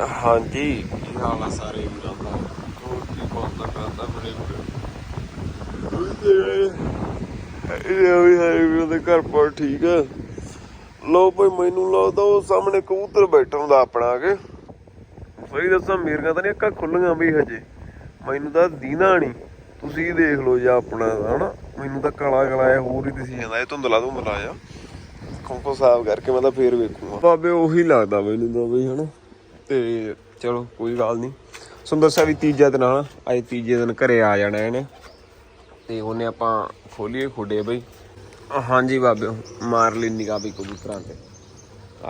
ਹਾਂਜੀ। ਕੀ ਹਾਲ ਆ ਸਾਰੇ ਵੀਰਾਂ ਦਾ? ਹੋਰ ਕੀ ਕਰਦਾ ਬੜੇ ਬੜੇ? ਇਹ ਵੀ ਸਾਰੇ ਵੀਰਾਂ ਦੇ ਘਰ ਪਰ ਠੀਕ ਆ। ਲੋ ਭਾਈ ਮੈਨੂੰ ਲੱਗਦਾ ਉਹ ਸਾਹਮਣੇ ਕਬੂਤਰ ਬੈਠਾ ਹੁੰਦਾ ਆਪਣਾ ਆ ਕੇ। ਸਹੀ ਦੱਸਾਂ ਮੇਰੀਆਂ ਤਾਂ ਨਹੀਂ ਅੱਖਾਂ ਖੁੱਲੀਆਂ ਵੀ ਹਜੇ। ਮੈਨੂੰ ਤਾਂ ਦੀਨਾ ਨਹੀਂ ਤੁਸੀਂ ਦੇਖ ਲਓ ਜੀ ਆਪਣਾ ਹਨਾ? ਮੈਨੂੰ ਤਾਂ ਕਾਲਾ ਕਾਲਾ ਜਿਹਾ ਹੋਰ ਹੀ ਦਿਸੀ ਜਾਂਦਾ। ਇਹ ਧੁੰਦਲਾ ਧੁੰਦਲਾ ਆ ਖੰਕੋ ਸਾਫ਼ ਕਰਕੇ ਮੈਂ ਤਾਂ ਫੇਰ ਵੇਖੂਗਾ। ਬਾਬੇ ਉਹੀ ਲੱਗਦਾ ਮੈਨੂੰ ਤਾਂ ਬਈ ਹਨਾ? ਤੇ ਚਲੋ, ਕੋਈ ਗੱਲ ਨਹੀਂ ਸੁੰਦਰ ਦੱਸਿਆ ਵੀ ਤੀਜਾ ਦਿਨ ਹਨਾ ਅੱਜ ਤੀਜੇ ਦਿਨ ਘਰੇ ਆ ਜਾਣਾ ਇਹਨੇ। ਤੇ ਉਹਨੇ ਆਪਾਂ ਖੋਲੀਏ ਖੁੱਡੇ ਬਈ। ਹਾਂਜੀ ਬਾਬੇ, ਮਾਰ ਲਈ ਨਿਗਾਹ ਵੀ ਕਬੂਤਰਾਂ ਤੇ।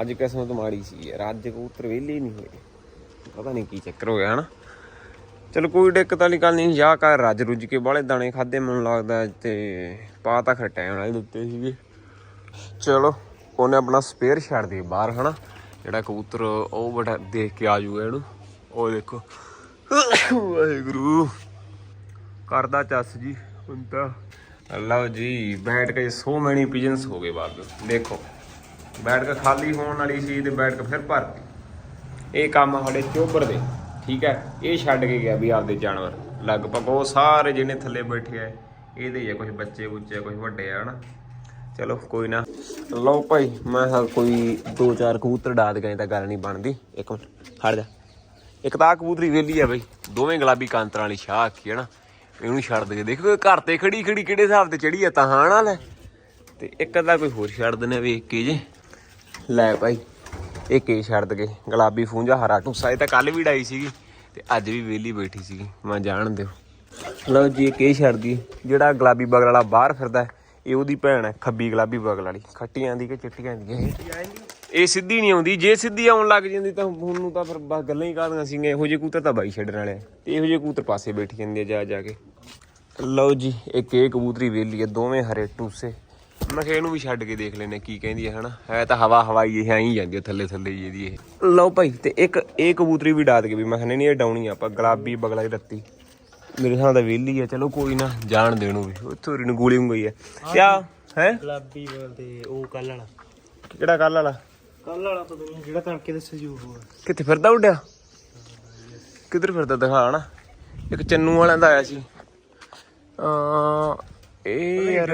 ਅੱਜ ਕਿਸਮਤ ਮਾੜੀ ਸੀ ਯਾਰ, ਅੱਜ ਕਬੂਤਰ ਵਿਹਲੇ ਨਹੀਂ ਹੋਏ। ਪਤਾ ਨਹੀਂ ਕੀ ਚੱਕਰ ਹੋ ਗਿਆ, ਹਨਾ? ਚਲੋ, ਕੋਈ ਦਿੱਕਤ ਵਾਲੀ ਗੱਲ ਨਹੀਂ ਜਾ ਕਰ ਰੱਜ ਰੁੱਜ ਕੇ ਬਾਲੇ ਦਾਣੇ ਖਾਦੇ ਮੈਨੂੰ ਲੱਗਦਾ ਤੇ ਪਾ ਤਾਂ ਖਰ ਟਾਈਮ ਨਾਲ ਹੀ ਦਿੱਤੇ ਸੀਗੇ। ਚਲੋ, ਉਹਨੇ ਆਪਣਾ ਸਪੇਅਰ ਛੱਡ ਦੇ ਬਾਹਰ, ਹਨਾ? ਜਿਹੜਾ ਕਬੂਤਰ, ਉਹ ਬੜਾ ਦੇਖ ਕੇ ਆ ਜੂਗਾ ਇਹਨੂੰ। ਉਹ ਦੇਖੋ। ਵਾਹਿਗੁਰੂ। ਕਰਦਾ ਚੱਸ ਜੀ, ਹੁਣ ਤਾਂ। ਲਓ ਜੀ, ਬੈਠ ਕੇ ਸੋ ਮੈਨੀ ਪਿਜਨਸ ਹੋ ਗਏ ਬਾਗ। ਦੇਖੋ ਬੈਠ ਕੇ ਖਾਲੀ ਹੋਣ ਵਾਲੀ ਸੀ ਤੇ ਬੈਠ ਕੇ ਫਿਰ ਭਰ ਗਈ। ਇਹ ਕੰਮ ਸਾਡੇ ਚੋਬਰ ਦੇ, ਠੀਕ ਹੈ? ਇਹ ਛੱਡ ਕੇ ਗਿਆ ਵੀ ਆਪਦੇ ਜਾਨਵਰ। ਲਗਭਗ ਉਹ ਸਾਰੇ ਜਿਹਨੇ ਥੱਲੇ ਬੈਠੇ ਆ, ਇਹਦੇ ਹੀ ਆ ਕੁਝ ਬੱਚੇ ਬੁੱਚੇ ਕੁਝ ਵੱਡੇ ਆ, ਹਨਾ? ਚਲੋ ਕੋਈ ਨਾ। ਲਓ ਭਾਈ, ਮੈਂ ਹਾਂ ਕੋਈ ਦੋ ਚਾਰ ਕਬੂਤਰ ਡਾ ਡਾਦ ਗਏ ਤਾਂ ਗੱਲ ਨਹੀਂ ਬਣਦੀ। ਇੱਕ ਮਿੰਟ, ਖੜ ਜਾ। ਇੱਕ ਤਾਂ ਆਹ ਕਬੂਤਰੀ ਵੇਲੀ ਆ ਬਈ, ਦੋਵੇਂ ਗੁਲਾਬੀ ਕਾਂਤਰਾਂ ਵਾਲੀ ਸ਼ਾਹ ਆਖੀ ਹੈ ਨਾ। ਇਹਨੂੰ ਛੱਡ ਦੇ ਦੇਖੋ ਘਰ ਤੇ ਖੜੀ ਖੜੀ ਕਿਹੜੇ ਹਿਸਾਬ ਤੇ ਚੜੀ ਆ, ਤਾਂ ਹਾਂ ਨਾਲ ਹੈ ਤੇ ਇੱਕ ਅੱਧਾ ਕੋਈ ਹੋਰ ਛੱਡ ਦਿੰਨੇ ਵੇਖ ਕੇ ਜੇ। ਲੈ ਭਾਈ, ਇਹ ਕੇ ਛੱਡ ਦਗੇ ਗੁਲਾਬੀ ਫੂੰਜਾ ਹਰਾ ਟੁੱਸਾ ਇਹ ਤਾਂ ਕੱਲ ਵੀ ਡਾਈ ਸੀਗੀ, ਤੇ ਅੱਜ ਵੀ ਵੇਲੀ ਬੈਠੀ ਸੀਗੀ, ਮੈਂ ਜਾਣ ਦਿਓ। ਲਓ ਜੀ, ਇਹ ਕੇ ਛੱਡਦੀ ਜਿਹੜਾ ਗੁਲਾਬੀ ਬਗਲ ਵਾਲਾ ਬਾਹਰ ਫਿਰਦਾ ਇਹ ਉਹਦੀ ਭੈਣ ਹੈ ਖੱਬੀ ਗੁਲਾਬੀ ਬਗਲ ਵਾਲੀ। ਖੱਟੀਆਂ ਦੀ ਕਿ ਚਿੱਟੀਆਂ ਦੀ ਇਹ? ਇਹ ਸਿੱਧੀ ਨਹੀਂ ਆਉਂਦੀ। ਜੇ ਸਿੱਧੀ ਆਉਣ ਲੱਗ ਜਾਂਦੀ ਤਾਂ ਹੁਣ ਨੂੰ ਤਾਂ ਫਿਰ ਬਸ ਗੱਲਾਂ ਹੀ ਕਰਦੀਆਂ ਸੀਗੀਆਂ। ਇਹੋ ਜਿਹੇ ਕਬੂਤਰ ਤਾਂ ਬਾਈ ਛੱਡਣ ਵਾਲੇ ਤੇ ਇਹੋ ਜਿਹੇ ਕਬੂਤਰ ਪਾਸੇ ਬੈਠੀ ਜਾਂਦੇ ਆ ਜਾ ਜਾ ਕੇ। ਲਓ ਜੀ ਇੱਕ ਇਹ ਕਬੂਤਰੀ ਵੇਲੀ ਹੈ ਦੋਵੇਂ ਹਰੇ ਟੂਸੇ। ਮੈਂ ਕਿਹਾ ਇਹਨੂੰ ਵੀ ਛੱਡ ਕੇ ਦੇਖ ਲੈਨੇ ਕੀ ਕਹਿੰਦੀ ਹੈ ਹਨਾ? ਹੈ ਤਾਂ ਹਵਾ ਹਵਾਈ ਇਹ ਆਈ ਜਾਂਦੀ ਹੈ ਥੱਲੇ ਥੱਲੇ ਹੀ ਇਹਦੀ ਇਹ। ਲਓ ਭਾਈ ਤੇ ਇੱਕ ਇਹ ਕਬੂਤਰੀ ਵੀ ਡਾਦ ਕੇ ਵੀ ਮੈਂ ਕਹਿੰਦਾ ਨਹੀਂ ਇਹ ਡਾਉਣੀ ਆਪਾਂ। ਗੁਲਾਬੀ ਬਗਲਾ ਦੀ ਰੱਤੀ। ਮੇਰੇ ਸਾਹ ਦਾ ਵੇਲੀ ਹੈ ਚਲੋ ਕੋਈ ਨਾ ਜਾਣ ਦੇਣੂ ਵੀ। ਉੱਥੋਂ ਰਿਨ ਗੋਲੀ ਗਈ ਹੈ ਕਿਆ? ਹੈ? ਗੁਲਾਬੀ ਬੋਲਦੇ ਉਹ ਕੱਲ ਵਾਲਾ। ਕਿਹੜਾ ਕੱਲ ਵਾਲਾ? ਕੱਲ ਵਾਲਾ ਪਤਾ ਨਹੀਂ ਜਿਹੜਾ ਤੜਕੇ ਦੱਸਿਆ ਜੀ ਉਹ ਕਿੱਥੇ ਫਿਰਦਾ ਉੱਡਿਆ? ਕਿੱਧਰ ਫਿਰਦਾ ਦਿਖਾ ਨਾ। ਇੱਕ ਚੰਨੂ ਵਾਲਿਆਂ ਦਾ ਆਇਆ ਸੀ। ਅ ਇਹ ਯਾਰ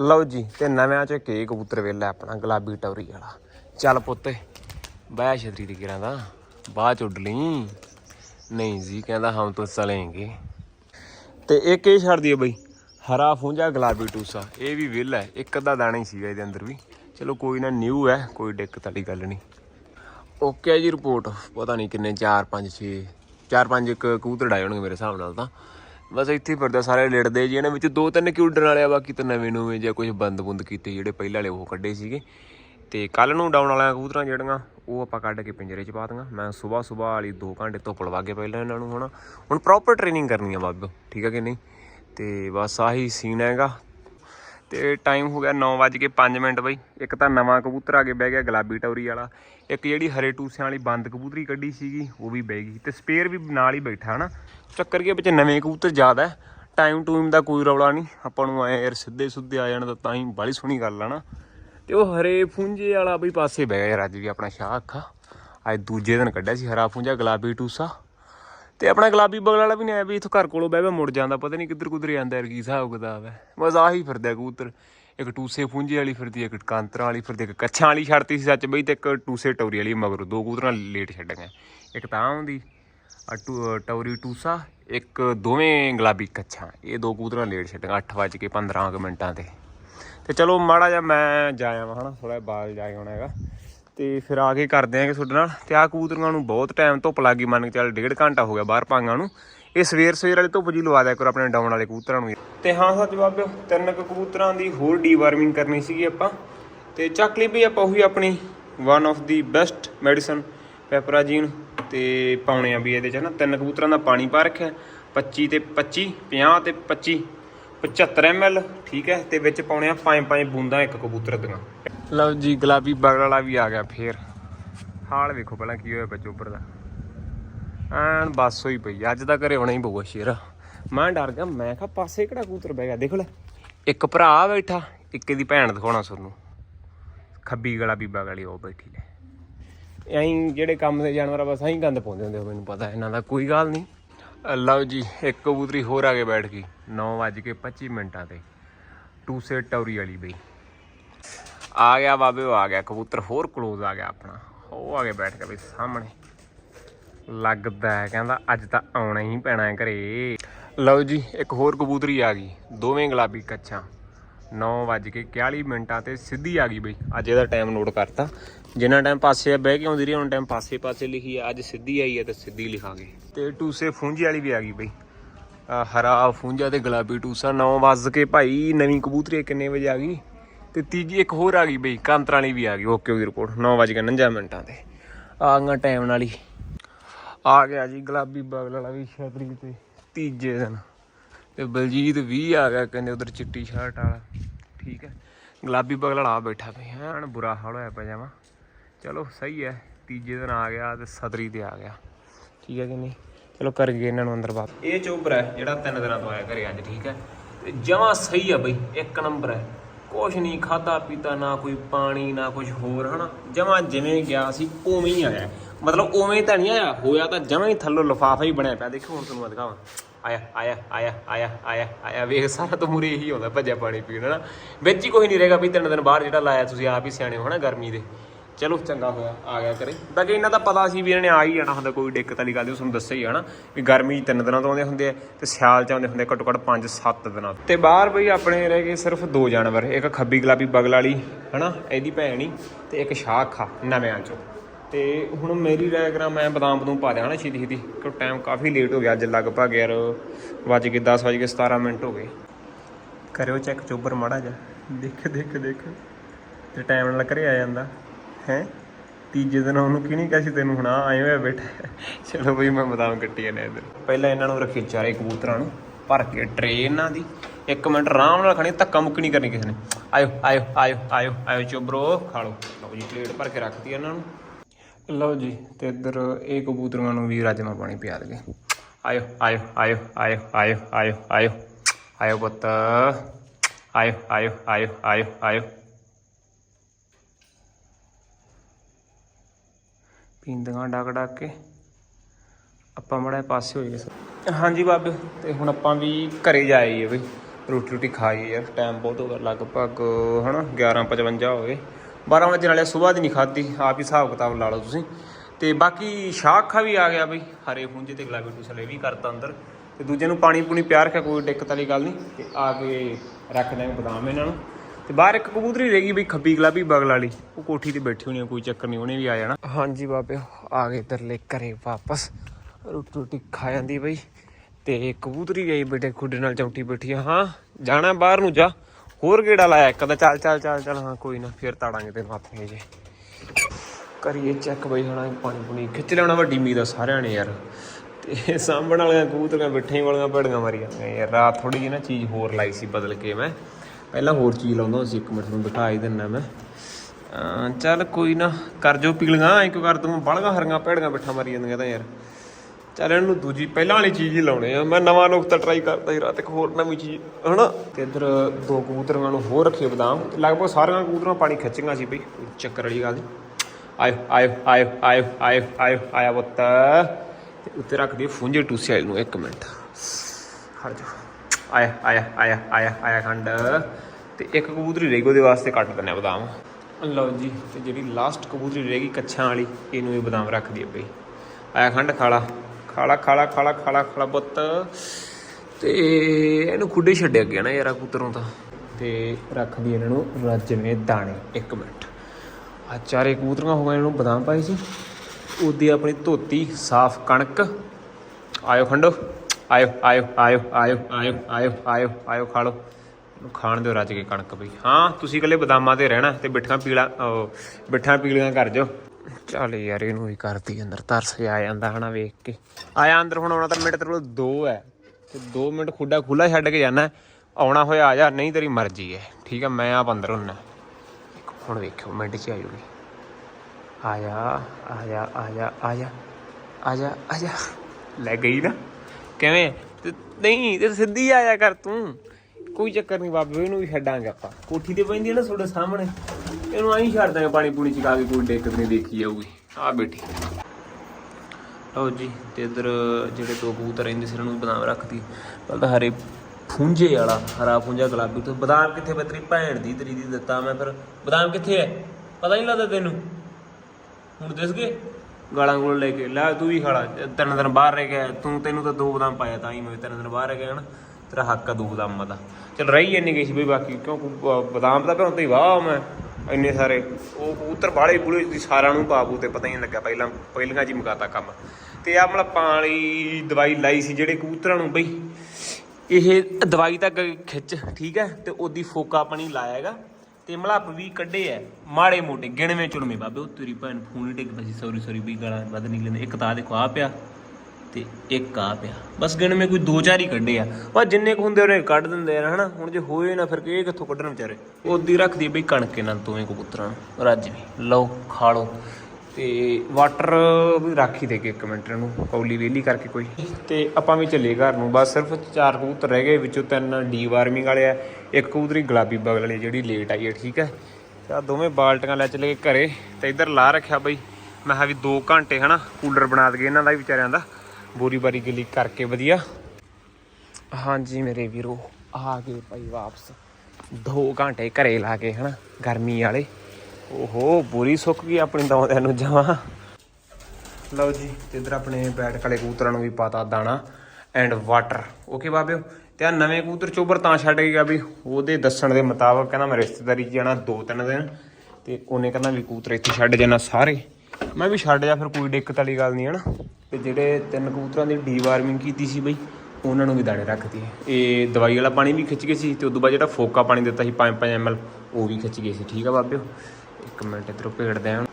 ਲਓ ਜੀ ਤੇ ਨਵਿਆਂ ਚ ਕੇ ਕਬੂਤਰ ਵੇਲਾ ਆਪਣਾ ਗੁਲਾਬੀ ਟੌਰੀ ਵਾਲਾ। ਚੱਲ ਪੁੱਤੇ ਬਾਇਆ ਛਤਰੀ ਦੀ ਕਿਰਾਂ ਦਾ। ਬਾਅਦ ਚ ਉੱਡ ਲਈ। ਨਹੀਂ ਜੀ ਕਹਿੰਦਾ ਹਮ ਤੋਂ ਚਲेंगे ਤੇ ਇੱਕ ਇਹ ਛੱਡ ਦਈਏ ਬਈ? ਹਰਾ ਫੂੰਜਾ ਗੁਲਾਬੀ ਟੂਸਾ। ਇਹ ਵੀ ਵਿਲ ਹੈ। ਇੱਕ ਅੱਧਾ ਦਾਣਾ ਹੀ ਸੀਗਾ ਇਹਦੇ ਅੰਦਰ ਵੀ। ਚਲੋ ਕੋਈ ਨਾ ਨਿਊ ਹੈ। ਕੋਈ ਦਿੱਕਤ ਵਾਲੀ ਗੱਲ ਨਹੀਂ। ਓਕੇ ਜੀ ਰਿਪੋਰਟ ਪਤਾ ਨਹੀਂ ਕਿੰਨੇ 4 5 6 4 5 ਇੱਕ ਕਬੂਤਰ ਡਾਏ ਹੋਣਗੇ ਮੇਰੇ ਹਿਸਾਬ ਨਾਲ ਤਾਂ। ਬਸ ਇੱਥੇ ਫਿਰਦਾ ਸਾਰੇ ਲੜਦੇ ਜੀ। ਇਹਨਾਂ ਵਿੱਚ ਦੋ ਤਿੰਨ ਕਿਉਂ ਉੱਡਣ ਵਾਲੇ ਆ, ਬਾਕੀ ਤਾਂ ਨਵੇਂ ਨਵੇਂ ਜਾਂ ਕੁਝ ਬੰਦ ਬੁੰਦ ਕੀਤੇ ਜਿਹੜੇ ਪਹਿਲਾਂ ਵਾਲੇ ਉਹ ਕੱਢੇ ਸੀਗੇ। ਤੇ ਕੱਲ ਨੂੰ ਡਾਊਨ ਵਾਲਿਆਂ ਕਬੂਤਰਾਂ ਜਿਹੜੀਆਂ ਉਹ ਆਪਾਂ ਕੱਢ ਕੇ ਪਿੰਜਰੇ 'ਚ ਪਾ ਦਾਂਗਾ ਮੈਂ ਸਵੇਰ ਸਵੇਰ ਵਾਲੀ 2 ਘੰਟੇ ਧੁੱਪ ਲਵਾ ਕੇ ਪਹਿਲਾਂ ਇਹਨਾਂ ਨੂੰ ਹੁਣ। ਹੁਣ ਪ੍ਰੋਪਰ ਟ੍ਰੇਨਿੰਗ ਕਰਨੀ ਆ ਬਾਬਾ, ਠੀਕ ਹੈ ਕਿ ਨਹੀਂ? ਤੇ ਬਸ ਆਹੀ ਸੀਨ ਹੈਗਾ। ਤੇ ਟਾਈਮ ਹੋ ਗਿਆ 9:05 ਮਿੰਟ ਬਈ। ਇੱਕ ਤਾਂ ਨਵਾਂ ਕਬੂਤਰ ਆ ਕੇ ਬਹਿ ਗਿਆ, ਗੁਲਾਬੀ ਟੌਰੀ ਵਾਲਾ। ਇੱਕ ਜਿਹੜੀ ਹਰੇ ਟੂਸਿਆਂ ਵਾਲੀ ਬੰਦ ਕਬੂਤਰੀ ਕੱਢੀ ਸੀਗੀ, ਉਹ ਵੀ ਬਹਿ ਗਈ। ਤੇ ਸਪੇਅਰ ਵੀ ਨਾਲ ਹੀ ਬੈਠਾ, ਹਨਾ? ਚੱਕਰ ਕੀ ਵਿੱਚ ਨਵੇਂ ਕਬੂਤਰ ਜ਼ਿਆਦਾ ਟਾਈਮ ਟੂਮ ਦਾ ਕੋਈ ਰੌਲਾ ਨਹੀਂ। ਆਪਾਂ ਨੂੰ ਐ ਯਾਰ ਸਿੱਧੇ ਸੁੱਧੇ ਆ ਜਾਣ ਤਾਂ ਤਾਂ ਹੀ ਬਾਲੀ ਸੋਹਣੀ ਗੱਲ ਆ ਨਾ ਤੇ ਉਹ ਹਰੇ ਫੁੰਜੇ ਵਾਲਾ ਬਈ ਪਾਸੇ ਬਹਿ ਗਿਆ ਯਾਰ, ਅੱਜ ਵੀ ਆਪਣਾ ਸ਼ਾਹ ਅੱਖਾ। ਅੱਜ ਦੂਜੇ ਦਿਨ ਕੱਢਿਆ ਸੀ ਹਰਾ ਫੁੰਜਾ, ਗੁਲਾਬੀ ਟੂਸਾ। ਤੇ ਆਪਣਾ ਗੁਲਾਬੀ ਬਗਲ ਵਾਲਾ ਵੀ ਨਹੀਂ ਆਇਆ ਵੀ ਇਥੋਂ ਘਰ ਕੋਲੋਂ ਬਹਿ ਬਹਿ ਮੁੜ ਜਾਂਦਾ, ਪਤਾ ਨਹੀਂ ਕਿੱਧਰ ਕੁੱਧਰ ਜਾਂਦਾ ਯਾਰ, ਕੀ ਹਿਸਾਬ ਕਿਤਾਬ ਹੈ। ਬਸ ਆਹੀ ਫਿਰਦਾ ਕਬੂਤਰ। ਇੱਕ ਟੂਸੇ ਫੁੰਜੇ ਵਾਲੀ ਫਿਰਦੀ, ਇੱਕ ਕਾਂਤਰਾਂ ਵਾਲੀ ਫਿਰਦੀ, ਇੱਕ ਕੱਛਾਂ ਵਾਲੀ ਛੱਡਤੀ ਸੀ ਸੱਚ ਬਈ, ਤੇ ਇੱਕ ਟੂਸੇ ਟੌਰੀ ਵਾਲੀ ਮਗਰ ਦੋ ਕਬੂਤਰਾਂ ਲੇਟ ਛੱਡ ਗਏ ਇੱਕ ਤਾਂ ਆਉਂਦੀ ਆ ਟੂ- ਟੌਰੀ ਟੂਸਾ, ਇੱਕ ਦੋਵੇਂ ਗੁਲਾਬੀ ਕੱਛਾਂ। ਇਹ ਦੋ ਕਬੂਤਰਾਂ ਲੇਟ ਛੱਡੀਆਂ 8 ਵਜੇ ਕੇ 15 ਕੁ ਮਿੰਟਾਂ ਤੇ। ਤੇ ਚਲੋ ਮਾੜਾ ਜਿਹਾ ਮੈਂ ਜਾ ਆਵਾਂ ਹਨਾ ਥੋੜਾ ਬਾਲ ਜਾ ਕੇ ਆਉਣਾ ਹੈਗਾ। ਤੇ ਫਿਰ ਆ ਕੇ ਕਰਦੇ ਆਂਗੇ ਤੁਹਾਡੇ ਨਾਲ। ਤੇ ਆ ਕਬੂਤਰਾਂ ਨੂੰ ਬਹੁਤ ਟਾਈਮ ਧੁੱਪ ਲੱਗ ਗਈ ਮੰਨ ਕੇ ਚੱਲ, ਡੇਢ ਘੰਟਾ ਹੋ ਗਿਆ ਬਾਹਰ ਪਾਂਗਾ ਨੂੰ। ਇਹ ਸਵੇਰ ਸਵੇਰ ਵਾਲੀ ਧੁੱਪ ਜੀ ਲਵਾ ਦਿਆ ਕਰੋ ਆਪਣੇ ਡਾਊਨ ਵਾਲੇ ਕਬੂਤਰਾਂ ਨੂੰ ਤੇ ਹਾਂ ਸੱਚ ਬਾਬਿਓ ਤਿੰਨ ਕਬੂਤਰਾਂ ਦੀ ਹੋਰ ਡੀਵਾਰਮਿੰਗ ਕਰਨੀ ਸੀਗੀ ਆਪਾਂ। ਤੇ ਚੱਕ ਲਈ ਵੀ ਆਪਾਂ ਉਹੀ ਆਪਣੀ one of the best medicine ਪੈਪਰਾਜੀਨ ਤੇ ਪਾਉਣੇ ਆ ਵੀ ਇਹਦੇ ਚ ਨਾ ਤਿੰਨ ਕਬੂਤਰਾਂ ਦਾ ਪਾਣੀ ਪਾ ਰੱਖਿਆ 25 ਤੇ 25 50 ਤੇ 25 75 ml ਠੀਕ ਹੈ, ਤੇ ਵਿੱਚ ਪਾਉਣੇ ਆ ਪੰਜ ਪੰਜ ਬੂੰਦਾਂ ਇੱਕ ਕਬੂਤਰ ਦੀਆਂ। ਲਓ ਜੀ, ਗੁਲਾਬੀ ਬਗਲ ਵਾਲਾ ਵੀ ਆ ਗਿਆ ਫੇਰ। ਹਾਲ ਵੇਖੋ ਪਹਿਲਾਂ ਕੀ ਹੋਇਆ ਪਿਆ ਚੋਬਰ ਦਾ। ਐਨ ਬਸ ਹੋਈ ਪਈ ਅੱਜ ਤਾਂ ਘਰੇ ਹੋਣਾ ਹੀ ਪਊਗਾ ਸ਼ੇਰ। ਮੈਂ ਡਰ ਗਿਆ, ਮੈਂ ਕਿਹਾ ਪਾਸੇ ਕਿਹੜਾ ਕਬੂਤਰ ਬਹਿ ਗਿਆ, ਦੇਖ ਲੈ। ਇੱਕ ਭਰਾ ਬੈਠਾ, ਇੱਕ ਦੀ ਭੈਣ ਦਿਖਾਉਣਾ ਤੁਹਾਨੂੰ ਖੱਬੀ ਗੁਲਾਬੀ ਬੀਬਾ ਗਲੀ ਉਹ ਬੈਠੀ ਲੈ ਐਂ ਜਿਹੜੇ ਕੰਮ ਦੇ ਜਾਨਵਰ ਆ, ਬਸ ਐਂ ਗੰਦ ਪਾਉਂਦੇ ਹੁੰਦੇ ਮੈਨੂੰ ਪਤਾ, ਇਹਨਾਂ ਦਾ ਕੋਈ ਗੱਲ ਨਹੀਂ। ਲਓ ਜੀ, ਇੱਕ ਕਬੂਤਰੀ ਹੋਰ ਆ ਕੇ। ਬੈਠ ਗਈ 9:25 ਮਿੰਟਾਂ ਤੇ। ਟੂਸੇ ਟੌਰੀ ਵਾਲੀ ਬਈ। ਆ ਗਿਆ ਬਾਬੇ, ਉਹ ਆ ਗਿਆ। ਕਬੂਤਰ ਹੋਰ ਕਲੋਜ਼ ਆ ਗਿਆ ਆਪਣਾ। ਉਹ ਆ ਕੇ ਬੈਠ ਗਿਆ ਬਈ ਸਾਹਮਣੇ। ਲੱਗਦਾ ਹੈ, ਕਹਿੰਦਾ ਅੱਜ ਤਾਂ ਆਉਣਾ ਹੀ ਪੈਣਾ ਹੈ ਘਰੇ। ਲਓ ਜੀ, ਇੱਕ ਹੋਰ ਕਬੂਤਰੀ ਆ ਗਈ। ਦੋਵੇਂ ਗੁਲਾਬੀ ਕੱਛਾਂ। 9:41 ਮਿੰਟਾਂ ਤੇ ਸਿੱਧੀ ਆ ਗਈ ਬਈ। ਅੱਜ ਇਹਦਾ ਟਾਈਮ ਨੋਟ ਕਰਤਾ। ਜਿੰਨਾ ਟਾਈਮ ਪਾਸੇ ਬਹਿ ਕੇ ਆਉਂਦੀ ਰਹੀ ਉਹਨਾਂ ਟਾਈਮ ਪਾਸੇ ਪਾਸੇ ਲਿਖੀ ਆ, ਅੱਜ ਸਿੱਧੀ ਆਈ ਹੈ ਤੇ ਸਿੱਧੀ ਲਿਖਾਂਗੇ। ਤੇ ਟੂਸੇ ਫੂੰਜੀ ਵਾਲੀ ਵੀ ਆ ਗਈ ਬਈ। ਹਰਾ ਫੂੰਜਾ ਤੇ ਗੁਲਾਬੀ ਟੂਸਾ 9 ਵਜ ਕੇ ਭਾਈ, ਨਵੀਂ ਕਬੂਤਰੀ ਕਿੰਨੇ ਵਜੇ ਆ ਗਈ? ਤੇ ਤੀਜੀ ਇੱਕ ਹੋਰ ਆ ਗਈ ਬਈ, ਕਾਂਤਰਾਂ ਵਾਲੀ ਵੀ ਆ ਗਈ, ਓਕੇ ਦੀ ਰਿਪੋਰਟ 9:49 ਮਿੰਟਾਂ ਤੇ। ਆ ਗਈਆਂ ਟਾਈਮ ਨਾਲ ਹੀ। ਆ ਗਿਆ ਜੀ ਗੁਲਾਬੀ ਬਗਲ ਵਾਲਾ ਵੀ, ਛਤਰੀ ਤੇ ਤੀਜੇ ਦਿਨ। ਤੇ ਬਲਜੀਤ ਵੀ ਆ ਗਿਆ, ਕਹਿੰਦੇ ਉਧਰ ਚਿੱਟੀ ਸ਼ਰਟ ਵਾਲਾ। ਠੀਕ ਹੈ। ਗੁਲਾਬੀ ਬਗਲ ਵਾਲਾ ਆ ਬੈਠਾ ਪਿਆ, ਐਨ ਬੁਰਾ ਹਾਲ ਹੋਇਆ ਪਿਆ ਜਾਵਾ ਚਲੋ ਸਹੀ ਹੈ, ਤੀਜੇ ਦਿਨ ਆ ਗਿਆ ਤੇ ਸਤਰੀ ਤੇ ਆ ਗਿਆ। ਠੀਕ ਹੈ ਕਿ ਨਹੀਂ? ਚਲੋ ਕਰ ਗਏ ਇਹਨਾਂ ਨੂੰ ਅੰਦਰ ਬਾਤ ਇਹ ਚੋਪਰ ਹੈ, ਜਿਹੜਾ ਤਿੰਨ ਦਿਨਾਂ ਤੋਂ ਆਇਆ ਘਰੇ ਅੱਜ, ਠੀਕ ਹੈ? ਤੇ ਜਮਾ ਸਹੀ ਆ ਬਈ, ਇੱਕ ਨੰਬਰ ਹੈ। ਕੁਛ ਨਹੀਂ ਖਾਦਾ ਪੀਤਾ, ਨਾ ਕੋਈ ਪਾਣੀ, ਨਾ ਕੁਝ ਹੋਰ, ਹਨਾ? ਜਮਾ ਜਿਵੇਂ ਗਿਆ ਸੀ ਉਵੇਂ ਹੀ ਆਇਆ। ਮਤਲਬ ਉਵੇਂ ਤਾਂ ਨਹੀਂ ਆਇਆ, ਹੋਇਆ ਤਾਂ ਜਮਾ ਹੀ ਥੱਲੋਂ ਲਫਾਫਾ ਹੀ ਬਣਿਆ ਪਿਆ। ਦੇਖੋ ਹੁਣ ਤੁਹਾਨੂੰ ਮੈਂ ਦਿਖਾਵਾਂ। ਆਇਆ ਆਇਆ ਆਇਆ ਆਇਆ ਆਇਆ ਆਇਆ। ਵੇਖ, ਸਾਰਾ ਤਾਂ ਮੂਰੇ ਇਹੀ ਆਉਂਦਾ, ਭੱਜਿਆ ਪਾਣੀ ਪੀਣ, ਹਨਾ? ਵਿੱਚ ਹੀ ਕੋਈ ਨਹੀਂ ਰਹੇਗਾ ਵੀ ਤਿੰਨ ਦਿਨ ਬਾਹਰ ਜਿਹੜਾ ਲਾਇਆ ਤੁਸੀਂ ਆਪ ਹੀ ਸਿਆਣੇ ਹੋ, ਹਨਾ, ਗਰਮੀ ਦੇ। ਚਲੋ ਚੰਗਾ ਹੋਇਆ, ਆ ਗਿਆ ਕਰੇ ਬਾਕੀ ਇਹਨਾਂ ਦਾ ਪਤਾ ਸੀ ਵੀ ਇਹਨਾਂ ਨੇ ਆ ਹੀ ਜਾਣਾ ਹੁੰਦਾ, ਕੋਈ ਦਿੱਕਤ ਵਾਲੀ ਗੱਲ ਨਹੀਂ ਤੁਹਾਨੂੰ ਦੱਸਿਆ ਹੀ ਹਨਾ ਵੀ ਗਰਮੀ 'ਚ ਤਿੰਨ ਦਿਨਾਂ ਤੋਂ ਆਉਂਦੇ ਹੁੰਦੇ ਆ ਤੇ ਸਿਆਲ 'ਚ ਆਉਂਦੇ ਹੁੰਦੇ ਘੱਟੋ ਘੱਟ 5-7 ਦਿਨਾਂ ਤੋਂ। ਤੇ ਬਾਹਰ ਬਈ ਆਪਣੇ ਰਹਿ ਗਏ ਸਿਰਫ ਦੋ ਜਾਨਵਰ, ਇੱਕ ਖੱਬੀ ਗੁਲਾਬੀ ਬਗਲ ਵਾਲੀ, ਹਨਾ, ਇਹਦੀ ਭੈਣੀ ਤੇ ਇੱਕ ਸ਼ਾਖ ਨਵਿਆਂ 'ਚੋਂ। ਤੇ ਹੁਣ ਮੇਰੀ ਰਾਇ ਕਰਾਂ, ਮੈਂ ਬਦਾਮ ਬਦੂਮ ਪਾ ਦਿਆਂ ਨਾ ਛੇਤੀ ਛੇਤੀ ਕਿਉਂ ਟਾਈਮ ਕਾਫੀ ਲੇਟ ਹੋ ਗਿਆ, ਅੱਜ ਲਗਭਗ ਯਾਰ ਵੱਜ ਕੇ 10 ਵੱਜ ਕੇ 17 ਮਿੰਟ ਹੋ ਗਏ। ਕਰਿਓ ਚੈੱਕ ਚੋਬਰ ਮਾੜਾ ਜਾ ਦੇਖ ਦੇਖ ਦੇਖ। ਤੇ ਟਾਈਮ ਨਾਲ ਘਰੇ ਆ ਜਾਂਦਾ। ਹੈ ਤੀਜੇ ਦਿਨ ਉਹਨੂੰ ਕੀ ਨਹੀਂ ਕਿਹਾ ਸੀ ਤੈਨੂੰ ਹੁਣ ਆਏ ਹੋਇਆ ਬੈਠਾ ਚਲੋ ਬਈ ਮੈਂ ਬਦਾਮ ਕੱਟੀ ਨੇ ਇੱਧਰ ਪਹਿਲਾਂ ਇਹਨਾਂ ਨੂੰ ਰੱਖੀ ਚਾਰੇ ਕਬੂਤਰਾਂ ਨੂੰ ਭਰ ਕੇ ਟਰੇ ਇਹਨਾਂ ਦੀ ਇੱਕ ਮਿੰਟ ਆਰਾਮ ਨਾਲ ਖਾਣੀ ਧੱਕਾ ਮੁੱਕ ਨਹੀਂ ਕਰਨੀ ਕਿਸੇ ਨੇ ਆਇਓ ਆਇਓ ਆਇਓ ਆਇਓ ਆਇਓ ਚੋਬਰੋ ਖਾ ਲਓ ਲਓ ਜੀ ਪਲੇਟ ਭਰ ਕੇ ਰੱਖਤੀ ਇਹਨਾਂ ਨੂੰ ਲਓ ਜੀ ਤੇ ਇੱਧਰ ਇਹ ਕਬੂਤਰਾਂ ਨੂੰ ਵੀ ਰਾਜਮਾ ਪਾਣੀ ਪਿਆ ਦਗੇ ਆਇਓ ਆਇਓ ਆਇਓ ਆਇਓ ਆਇਓ ਆਇਓ ਆਇਓ ਆਇਓ ਪੁੱਤ ਆਇਓ ਆਇਓ ਆਇਓ ਆਇਓ ਆਇਓ ਪੀਂਦੀਆਂ ਡਕ ਡਕ ਕੇ। ਆਪਾਂ ਮੜਾ ਪਾਸੇ ਹੋ ਗਏ ਹਾਂਜੀ ਬਾਬੇ, ਤੇ ਹੁਣ ਆਪਾਂ ਵੀ ਘਰੇ ਜਾਈਏ ਬਈ। ਰੋਟੀ ਰੋਟੀ ਖਾਈਏ ਯਾਰ ਟਾਈਮ ਬਹੁਤ ਹੋ ਗਿਆ ਲਗਭਗ, ਹਨਾ 11:55 ਹੋ ਗਏ। 12 ਵਜੇ ਨਾਲੇ ਸਵੇਰ ਦੀ ਨਹੀਂ ਖਾਧੀ, ਆਪ ਹੀ ਹਿਸਾਬ ਕਿਤਾਬ ਲਾ ਲਓ ਤੁਸੀਂ। ਤੇ ਬਾਕੀ ਸ਼ਾਖਾ ਵੀ ਆ ਗਿਆ ਬਈ, ਹਰੇ ਹੁੰਜੇ ਤੇ ਗੁਲਾਬੀ ਇਹ ਵੀ ਕਰਤਾ ਅੰਦਰ। ਤੇ ਦੂਜੇ ਨੂੰ ਪਾਣੀ ਪੂਣੀ ਪਿਆਰ ਰੱਖਿਆ ਕੋਈ ਦਿੱਕਤ ਵਾਲੀ ਗੱਲ ਨਹੀਂ। ਤੇ ਆ ਕੇ ਰੱਖ ਦਾਂਗੇ ਬਦਾਮ ਇਹਨਾਂ ਨੂੰ। ਤੇ ਬਾਹਰ ਇੱਕ ਕਬੂਤਰੀ ਰਹਿ ਗਈ ਬਈ ਖੱਬੀ ਗੁਲਾਬੀ ਬਗਲ ਵਾਲੀ। ਉਹ ਕੋਠੀ ਤੇ ਬੈਠੀ ਹੋਣੀ ਆ, ਕੋਈ ਚੱਕਰ ਨਹੀਂ ਉਹਨੇ ਵੀ ਆ ਜਾਣਾ। ਹਾਂਜੀ ਬਾਬੇ ਆ ਗਏ ਇੱਧਰਲੇ ਘਰੇ ਵਾਪਸ। ਰੋਟੀ ਰੋਟੀ ਖਾ ਜਾਂਦੀ ਬਈ। ਤੇ ਕਬੂਤਰੀ ਗਈ ਬੇਟੇ ਖੁੱਡੇ ਨਾਲ ਚੌਂਟੀ ਬੈਠੀ ਆ। ਹਾਂ ਜਾਣਾ ਬਾਹਰ ਨੂੰ ਜਾ। ਹੋਰ ਗੇੜਾ ਲਾਇਆ? ਇੱਕ ਦਾ ਚੱਲ ਚੱਲ ਚੱਲ ਚੱਲ। ਹਾਂ ਕੋਈ ਨਾ ਫੇਰ ਤਾੜਾਂਗੇ ਤੈਨੂੰ ਹੱਥ ਜੇ। ਕਰੀਏ ਚੈੱਕ ਬਈ ਹਣਾ ਪਾਣੀ ਪੁਣੀ ਖਿੱਚ ਲੈਣਾ ਵੱਡੀ ਉਮੀਦ ਆ ਸਾਰਿਆਂ ਨੇ ਯਾਰ। ਤੇ ਸਾਂਭਣ ਵਾਲੀਆਂ ਕਬੂਤਰੀਆਂ ਬਿੱਠੇ ਵਾਲੀਆਂ ਭੜੀਆਂ ਮਾਰੀਆਂ ਗਈਆਂ ਯਾਰ ਰਾਤ ਥੋੜੀ ਜਿਹੀ ਨਾ ਚੀਜ਼ ਹੋਰ ਲਾਈ ਸੀ ਬਦਲ ਕੇ ਮੈਂ। ਪਹਿਲਾਂ ਹੋਰ ਚੀਜ਼ ਲਾਉਂਦਾ ਸੀ, ਇੱਕ ਮਿੰਟ ਨੂੰ ਦਿਖਾ ਹੀ ਦਿੰਨਾ ਮੈਂ। ਚੱਲ ਕੋਈ ਨਾ, ਕਰ ਜੋ ਪੀਲੀਆਂ ਐਂ ਕਿਉਂ ਕਰ ਦੂੰ ਬੜੀਆਂ ਹਰੀਆਂ ਭੜੀਆਂ ਬਿੱਠਾ ਮਾਰੀ ਜਾਂਦੀਆਂ ਤਾਂ ਯਾਰ। ਚੱਲ ਇਹਨੂੰ ਦੂਜੀ, ਪਹਿਲਾਂ ਵਾਲੀ ਚੀਜ਼ ਹੀ ਲਾਉਣੇ ਆ। ਮੈਂ ਨਵਾਂ ਨੁਕਤਾ ਟਰਾਈ ਕਰਦਾ ਸੀ ਰਾਤ ਇੱਕ ਹੋਰ ਨਵੀਂ ਚੀਜ਼, ਹਨਾ? ਤੇ ਇੱਧਰ ਦੋ ਕਬੂਤਰਾਂ ਨੂੰ ਹੋਰ ਰੱਖੇ ਬਦਾਮ। ਲਗਭਗ ਸਾਰੀਆਂ ਕਬੂਤਰਾਂ ਪਾਣੀ ਖਿੱਚੀਆਂ ਸੀ ਬਈ ਚੱਕਰ ਵਾਲੀ ਗੱਲ ਨਹੀਂ ਆਇਓ ਆਇਓ ਆਇਓ ਆਇਓ ਆਇਓ ਆਇਓ, ਆਇਆ ਬੱਤਾ ਤੇ ਉੱਤੇ ਰੱਖ ਦਈਏ ਫੁੰਜੇ ਟੂਸੇ ਵਾਲੇ ਨੂੰ, ਇੱਕ ਮਿੰਟ। ਹਟ ਜਾ। ਆਇਆ ਆਇਆ ਆਇਆ ਆਇਆ ਆਇਆ ਖੰਡ। ਤੇ ਇੱਕ ਕਬੂਤਰੀ ਰਹਿ ਉਹਦੇ ਵਾਸਤੇ ਕੱਟ ਦਿੰਨੇ ਆ ਬਦਾਮ। ਲਓ ਜੀ, ਤੇ ਜਿਹੜੀ ਲਾਸਟ ਕਬੂਤਰੀ ਰਹੇਗੀ ਕੱਛਾਂ ਵਾਲੀ, ਇਹਨੂੰ ਵੀ ਬਦਾਮ ਰੱਖ ਦਈਏ ਬਈ। ਆਇਆ ਖੰਡ, ਖਾਲਾ। ਖਾਲਾ ਖਾਲਾ ਖਾਲਾ ਖਾਲਾ ਖਾਲਾ ਪੁੱਤ। ਤੇ ਇਹਨੂੰ ਖੁੱਡੇ ਛੱਡਿਆ ਗਿਆ ਨਾ ਯਾਰ ਕੂਤਰੋਂ ਕਬੂਤਰੋਂ ਤਾਂ। ਤੇ ਰੱਖ ਦਈਏ ਇਹਨਾਂ ਨੂੰ ਰਜਵੇਂ ਦਾਣੇ, ਇੱਕ ਮਿੰਟ। ਆ ਚਾਰੇ ਕਬੂਤਰੀਆਂ ਹੋ ਗਏ ਇਹਨੂੰ ਬਦਾਮ ਪਾਈ ਸੀ। ਉਹਦੀ ਆਪਣੀ ਧੋਤੀ ਸਾਫ਼ ਕਣਕ। ਆਇਓ ਖੰਡੋ। ਆਇਓ ਆਇਓ ਆਇਓ ਆਇਓ ਆਇਓ ਆਇਓ ਆਇਓ ਆਇਓ ਖਾ ਲਓ। ਖਾਣ ਦਿਓ ਰੱਜ ਕੇ ਕਣਕ ਬਈ। ਹਾਂ, ਤੁਸੀਂ ਇਕੱਲੇ ਬਦਾਮਾਂ ਤੇ ਰਹਿਣਾ ਤੇ ਬਿੱਠਾਂ ਪੀਲਾ ਬਿੱਠਾਂ ਪੀਲੀਆਂ ਕਰ ਜਾਓ ਚੱਲ ਯਾਰ, ਇਹਨੂੰ ਵੀ ਕਰਤੀ ਅੰਦਰ, ਤਰਸ ਆ ਜਾਂਦਾ ਹਨਾ ਵੇਖ ਕੇ। ਆਇਆ ਅੰਦਰ, ਹੁਣ ਆਉਣਾ ਤਾਂ ਮਿੰਟ ਤੇਰੇ ਕੋਲ 2 ਹੈ ਤੇ 2 ਮਿੰਟ ਖੁੱਡਾ ਖੁੱਲਾ ਛੱਡ ਕੇ ਜਾਣਾ ਆਉਣਾ ਹੋਇਆ ਆ ਜਾ, ਨਹੀਂ ਤੇਰੀ ਮਰਜ਼ੀ ਹੈ ਠੀਕ ਹੈ ਮੈਂ ਆਪ ਅੰਦਰ ਹੁੰਨਾ। ਹੁਣ ਵੇਖਿਓ, ਮਿੰਟ ਚ ਆ ਜਾਊਗੀ ਆਇਆ ਆਇਆ ਆ ਜਾ ਆ ਜਾ ਲੈ ਗਈ ਨਾ। ਕਿਵੇਂ? ਤੇ ਨਹੀਂ, ਤੇ ਸਿੱਧੀ ਆਇਆ ਕਰ ਤੂੰ। ਕੋਈ ਚੱਕਰ ਨਹੀਂ ਬਾਬੇ, ਇਹਨੂੰ ਵੀ ਛੱਡਾਂਗੇ ਆਪਾਂ। ਕੋਠੀ ਤੇ ਪੈਂਦੀ ਹੈ ਨਾ ਤੁਹਾਡੇ ਸਾਹਮਣੇ। ਇਹਨੂੰ ਆਈ ਛੱਡ ਦਾਂਗੇ, ਪਾਣੀ ਪੂਣੀ ਚਕਾ ਕੇ ਕੋਈ ਦਿੱਕਤ ਨਹੀਂ ਦੇਖੀ ਜਾਊਗੀ। ਆ ਬੈਠੀ। ਲਓ ਜੀ, ਤੇ ਇਧਰ ਜਿਹੜੇ ਦੋ ਕਬੂਤਰ ਰਹਿੰਦੇ ਸੀ, ਇਹਨਾਂ ਨੂੰ ਬਦਾਮ ਰੱਖਤੀ। ਕੱਲ ਤਾਂ ਹਰੇ ਫੁੰਝੇ ਵਾਲਾ, ਹਰਾ ਫੁੰਝਾ ਗੁਲਾਬੀ। ਤੋਂ ਬਦਾਮ ਕਿੱਥੇ ਬਤਰੀ ਭੈਣ ਦੀ, ਤੇਰੀ ਦੀ ਦਿੱਤਾ ਮੈਂ ਫਿਰ। ਬਦਾਮ ਕਿੱਥੇ ਹੈ ਪਤਾ ਨਹੀਂ ਲੱਗਦਾ ਤੈਨੂੰ। ਹੁਣ ਦਿਸ ਗਏ? ਗਾਲਾਂ ਗੋਲ ਲੈ ਕੇ, ਲੈ ਤੂੰ ਵੀ ਖਾਲਾ ਤਿੰਨ ਦਿਨ ਬਾਹਰ ਰਹਿ ਗਿਆ ਤੂੰ ਤੈਨੂੰ ਤਾਂ ਦੋ ਬਦਾਮ ਪਾਇਆ ਤਾਂ ਹੀ ਮੈਂ ਤਿੰਨ ਦਿਨ ਬਾਹਰ ਰਹਿ ਗਿਆ ਹਨਾ। ਤੇਰਾ ਹੱਕ ਆ ਦੋ ਬਦਾਮਾਂ ਦਾ। ਚਲ ਰਹੀ ਇੰਨੀ ਗਈ ਸੀ ਬਈ ਬਾਕੀ, ਕਿਉਂ ਬਦਾਮ ਤਾਂ ਭਰੋਂ ਤੇ ਵਾਹ ਮੈਂ, ਇੰਨੇ ਸਾਰੇ। ਉਹ ਕਬੂਤਰ ਬਾੜੇ ਬੁਲੇ ਦੀ ਸਾਰਿਆਂ ਨੂੰ ਬਾਬੂ ਤੇ ਪਤਾ ਹੀ ਨਹੀਂ ਲੱਗਾ ਪਹਿਲਾਂ ਪਹਿਲੀਆਂ ਜੀ ਮੁਕਾਤਾ ਕੰਮ। ਤੇ ਆ ਮਤਲਬ ਪਾਣੀ ਦਵਾਈ ਲਾਈ ਸੀ ਜਿਹੜੇ ਕਬੂਤਰਾਂ ਨੂੰ ਬਈ। ਇਹ ਦਵਾਈ ਤੱਕ ਖਿੱਚ, ਠੀਕ ਹੈ ਤੇ ਉਹਦੀ ਫੋਕਾ ਪਾਣੀ ਲਾਇਆ ਹੈਗਾ। ਤੇ ਮਲੱਪ ਵੀ ਕੱਢੇ ਐ। ਮਾੜੇ ਮੋਟੇ, ਗਿਣਵੇਂ ਚੁਣਵੇਂ। ਬਾਬੇ, ਉਹ ਤੇਰੀ ਭੈਣ ਫੋਨ ਹੀ ਡਿੱਗ ਪਈ ਸੌਰੀ ਸੌਰੀ ਵੀ ਗਾਲਾਂ ਵੱਧ ਨਹੀਂ ਲੈਂਦੇ। ਇੱਕ ਤਾਂ ਦੇਖੋ ਆ ਪਿਆ ਤੇ ਇੱਕ ਆ ਪਿਆ। ਬਸ ਗਿਣਵੇਂ ਕੋਈ ਦੋ ਚਾਰ ਹੀ ਕੱਢੇ ਆ। ਪਰ ਜਿੰਨੇ ਕੁ ਹੁੰਦੇ ਉਹਨੇ ਕੱਢ ਦਿੰਦੇ ਆ, ਹਨਾ? ਹੁਣ ਜੇ ਹੋਏ ਨਾ ਫਿਰ ਇਹ ਕਿੱਥੋਂ ਕੱਢਣ ਵਿਚਾਰੇ? ਉਹਦੀ ਰੱਖਦੀ ਬਈ ਕਣਕੇ ਨਾਲ ਦੋਵੇਂ ਕਬੂਤਰਾਂ ਨੂੰ। ਰੱਜ ਵੀ। ਲਓ, ਖਾ ਲਓ। ਤੇ ਵਾਟਰ ਵੀ ਰੱਖੀ ਦੇ ਕੇ ਇੱਕ ਮਿੰਟ ਨੂੰ ਕੌਲੀ ਵੇਲੀ ਕਰਕੇ ਕੋਈ। ਤੇ ਆਪਾਂ ਵੀ ਚੱਲੇ ਘਰ ਨੂੰ। ਬਸ ਸਿਰਫ ਚਾਰ ਕਬੂਤਰ ਰਹਿ ਗਏ, ਵਿੱਚੋਂ ਤਿੰਨ ਡੀ ਵਾਰਮਿੰਗ ਵਾਲੇ ਆ, ਇੱਕ ਕਬੂਤਰੀ ਗੁਲਾਬੀ ਬਗਲ ਵਾਲੀ ਜਿਹੜੀ ਲੇਟ ਆਈ ਹੈ ਠੀਕ ਹੈ ਤੇ ਆ ਦੋਵੇਂ ਬਾਲਟੀਆਂ ਲੈ ਚਲੇ ਗਏ ਘਰੇ। ਤੇ ਇੱਧਰ ਲਾ ਰੱਖਿਆ ਬਈ। ਮੈਂ ਕਿਹਾ ਵੀ 2 ਘੰਟੇ ਹਨਾ ਕੂਲਰ ਬਣਾ ਦਗੇ ਇਹਨਾਂ ਦਾ ਵੀ ਵਿਚਾਰਿਆਂ ਦਾ। ਬੋਰੀ ਬਾਰੀ ਗਲੀ ਕਰਕੇ ਵਧੀਆ। ਹਾਂਜੀ ਮੇਰੇ ਵੀਰੋ, ਆ ਗਏ ਭਾਈ ਵਾਪਸ। 2 ਘੰਟੇ ਘਰੇ ਲਾ ਕੇ ਹਨਾ, ਗਰਮੀ ਵਾਲੇ। ਓਹੋ, ਬੁਰੀ ਸੁੱਕ ਗਈ ਆਪਣੀ ਦੌਂਦਿਆਂ ਨੂੰ ਜਮਾ। ਲਓ ਜੀ, ਤੇ ਇਧਰ ਆਪਣੇ ਬੈਠ ਵਾਲੇ ਕਬੂਤਰਾਂ ਨੂੰ ਵੀ ਪਾਤਾ ਦਾਣਾ ਐਂਡ ਵਾਟਰ ਓਕੇ ਬਾਬਿਓ, ਤੇ ਆ ਨਵੇਂ ਕਬੂਤਰ ਚੋਬਰ ਤਾਂ ਛੱਡ ਗਿਆ ਵੀ ਉਹਦੇ ਦੱਸਣ ਦੇ ਮੁਤਾਬਕ ਕਹਿੰਦਾ ਮੈਂ ਰਿਸ਼ਤੇਦਾਰੀ 'ਚ ਜਾਣਾ ਦੋ ਤਿੰਨ ਦਿਨ, ਤੇ ਉਹਨੇ ਕਹਿੰਦਾ ਵੀ ਕਬੂਤਰ ਇੱਥੇ ਛੱਡ ਜਾਣਾ ਸਾਰੇ। ਮੈਂ ਵੀ ਛੱਡ ਜਾ, ਫਿਰ ਕੋਈ ਦਿੱਕਤ ਵਾਲੀ ਗੱਲ ਨਹੀਂ ਹੈ ਨਾ। ਤੇ ਜਿਹੜੇ ਤਿੰਨ ਕਬੂਤਰਾਂ ਦੀ ਡੀਵਾਰਮਿੰਗ ਕੀਤੀ ਸੀ ਬਈ, ਉਹਨਾਂ ਨੂੰ ਵੀ ਦਾਣੇ ਰੱਖਤੀ ਇਹ ਦਵਾਈ ਵਾਲਾ ਪਾਣੀ ਵੀ ਖਿੱਚ ਗਏ ਸੀ, ਤੇ ਉਦੋਂ ਬਾਅਦ ਜਿਹੜਾ ਫੋਕਾ ਪਾਣੀ ਦਿੱਤਾ ਸੀ 5-5 ml ਉਹ ਵੀ ਖਿੱਚ ਗਏ ਸੀ। ਠੀਕ ਆ ਬਾਬਿਓ? ਇੱਕ ਮਿੰਟ ਇਧਰੋਂ ਭੇੜਦੇ ਆਂ